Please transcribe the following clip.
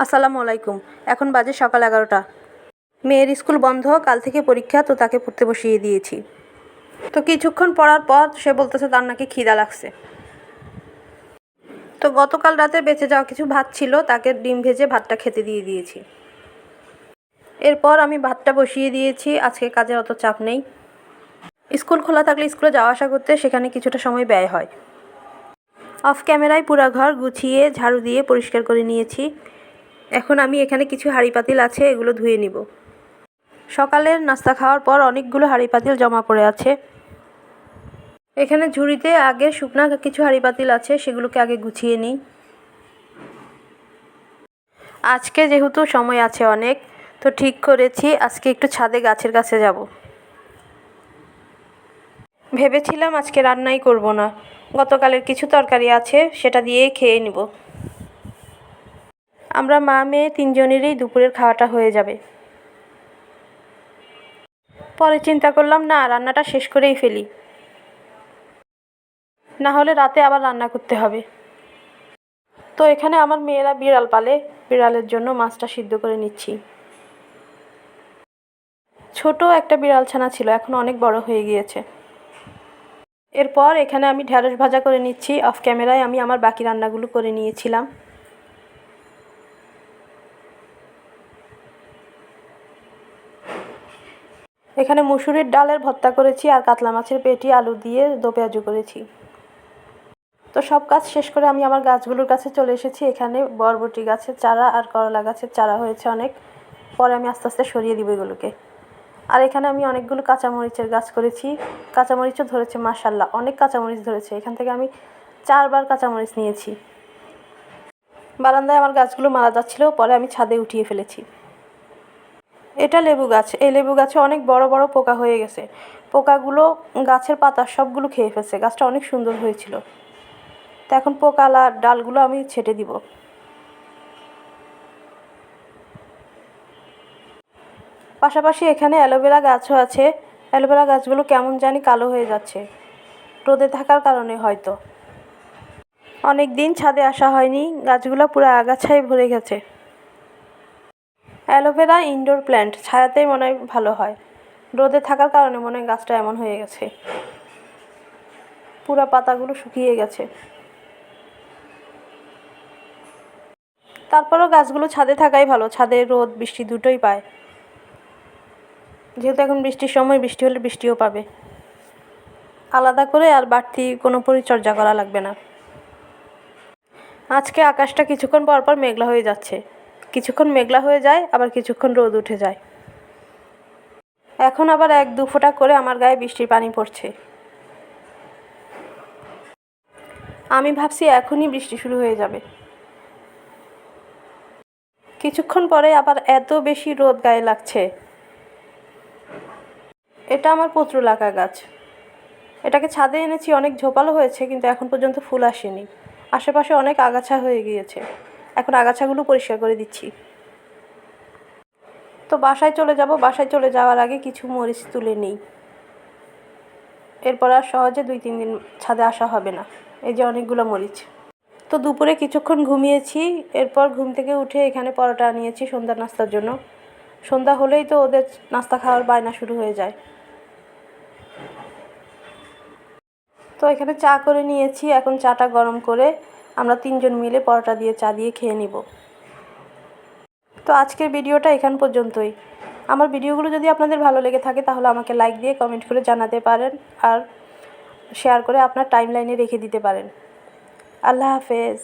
আসসালামু আলাইকুম। এখন বাজে সকাল এগারোটা। মেয়ের স্কুল বন্ধ, কাল থেকে পরীক্ষা, তো তাকে পড়তে বসিয়ে দিয়েছি। তো কিছুক্ষণ পড়ার পর সে বলতেছে, তার নাকি খিদা লাগছে। তো গতকাল রাতে বেঁচে যাওয়া কিছু ভাত ছিল, তাকে ডিম ভেজে ভাতটা খেতে দিয়ে দিয়েছি। এরপর আমি ভাতটা বসিয়ে দিয়েছি, আজকে কাজের অত চাপ নেই। স্কুল খোলা থাকলে স্কুলে যাওয়া আসা করতে সেখানে কিছুটা সময় ব্যয় হয়। অফ ক্যামেরায় পুরা ঘর গুছিয়ে, ঝাড়ু দিয়ে পরিষ্কার করে নিয়েছি। এখন আমি এখানে কিছু হাঁড়ি পাতিল আছে, এগুলো ধুয়ে নিব। সকালের নাস্তা খাওয়ার পর অনেকগুলো হাঁড়ি পাতিল জমা পড়ে আছে। এখানে ঝুড়িতে আগে শুকনা কিছু হাঁড়ি পাতিল আছে, সেগুলোকে আগে গুছিয়ে নিই। আজকে যেহেতু সময় আছে অনেক, তো ঠিক করেছি, আজকে একটু ছাদে গাছের কাছে যাব। ভেবেছিলাম আজকে রান্নাই করব না। গতকালের কিছু তরকারি আছে, সেটা দিয়েই খেয়ে নিব। আমরা মা, মেয়ে তিনজনেরই দুপুরের খাওয়াটা হয়ে যাবে। পরে চিন্তা করলাম, না, রান্নাটা শেষ করেই ফেলি। না হলে রাতে আবার রান্না করতে হবে। তো এখানে আমার মেয়েরা বিড়াল পালে। বিড়ালের জন্য মাছটা সিদ্ধ করে নিচ্ছি। ছোট একটা বিড়াল ছানা ছিল, এখন অনেক বড় হয়ে গিয়েছে। এরপর এখানে আমি ঢ্যাঁড়স ভাজা করে নিচ্ছি। অফ ক্যামেরায় আমি আমার বাকি রান্নাগুলো করে নিয়েছিলাম। এখানে মুসুরির ডালের ভর্তা করেছি আর কাতলা মাছের পেটি, আলু দিয়ে দো পেঁয়াজু করেছি। তো সব কাজ শেষ করে আমি আমার গাছগুলোর কাছে চলে এসেছি। এখানে বরবটি গাছের চারা আর করলা গাছের চারা হয়েছে অনেক। পরে আমি আস্তে আস্তে সরিয়ে দিব এগুলোকে। আর এখানে আমি অনেকগুলো কাঁচামরিচের গাছ করেছি। কাঁচামরিচও ধরেছে মাসাল্লাহ অনেক কাঁচামরিচ ধরেছে। এখান থেকে আমি চারবার কাঁচামরিচ নিয়েছি। বারান্দায় আমার গাছগুলো মারা যাচ্ছিল, পরে আমি ছাদে উঠিয়ে ফেলেছি। এটা লেবু গাছ। এই লেবু গাছে অনেক বড় বড় পোকা হয়ে গেছে। পোকাগুলো গাছের পাতা সবগুলো খেয়ে ফেলছে। গাছটা অনেক সুন্দর হয়েছিল। তো এখন পোকালা ডালগুলো আমি ছেটে দিব। পাশাপাশি এখানে অ্যালোভেরা গাছও আছে। অ্যালোভেরা গাছগুলো কেমন জানি কালো হয়ে যাচ্ছে। রোদে থাকার কারণে হয়তো। অনেক দিন ছাদে আসা হয়নি। গাছগুলো পুরো আগাছায় ভরে গেছে। অ্যালোভেরা ইনডোর প্ল্যান্ট ছায়াতেই মনে হয় ভালো হয়। রোদে থাকার কারণে মনে হয় গাছটা এমন হয়ে গেছে। পুরা পাতাগুলো শুকিয়ে গেছে। তারপরেও গাছগুলো ছাদে থাকাই ভালো। ছাদে রোদ, বৃষ্টি দুটোই পায়। যেহেতু এখন বৃষ্টির সময়, বৃষ্টি হলে বৃষ্টিও পাবে। আলাদা করে আর বাড়তি কোনো পরিচর্যা করা লাগবে না। আজকে আকাশটা কিছুক্ষণ পর পর মেঘলা হয়ে যাচ্ছে। কিছুক্ষণ মেঘলা হয়ে যায়, আবার কিছুক্ষণ রোদ উঠে যায়। এখন আবার এক দু ফোঁটা করে আমার গায়ে বৃষ্টির পানি পড়ছে। আমি ভাবছি এখনই বৃষ্টি শুরু হয়ে যাবে। কিছুক্ষণ পরে আবার এত বেশি রোদ গায়ে লাগছে। এটা আমার পত্রলাকা গাছ। এটাকে ছাদে এনেছি, অনেক ঝোপালো হয়েছে, কিন্তু এখন পর্যন্ত ফুল আসেনি। আশেপাশে অনেক আগাছা হয়ে গিয়েছে। এখন আগাছাগুলো পরিষ্কার করে দিচ্ছি। তো বাসায় চলে যাব। বাসায় চলে যাওয়ার আগে কিছু মরিচ তুলে নেই। এরপর আর সহজে দুই, তিন দিন ছাদে আসা হবে না। এই যে অনেকগুলো মরিচ। তো দুপুরে কিছুক্ষণ ঘুমিয়েছি। এরপর ঘুম থেকে উঠে এখানে পরোটা নিয়েছি সন্ধ্যার নাস্তার জন্য। সন্ধ্যা হলেই তো ওদের নাস্তা খাওয়ার বায়না শুরু হয়ে যায়। তো এখানে চা করে নিয়েছি। এখন চাটা গরম করে আমরা তিনজন মিলে পরোটা দিয়ে চা দিয়ে খেয়ে নিব। তো আজকের ভিডিওটা এখান পর্যন্তই। আমার ভিডিওগুলো যদি আপনাদের ভালো লেগে থাকে, তাহলে আমাকে লাইক দিয়ে কমেন্ট করে জানাতে পারেন আর শেয়ার করে আপনার টাইম লাইনে রেখে দিতে পারেন। আল্লাহ হাফেজ।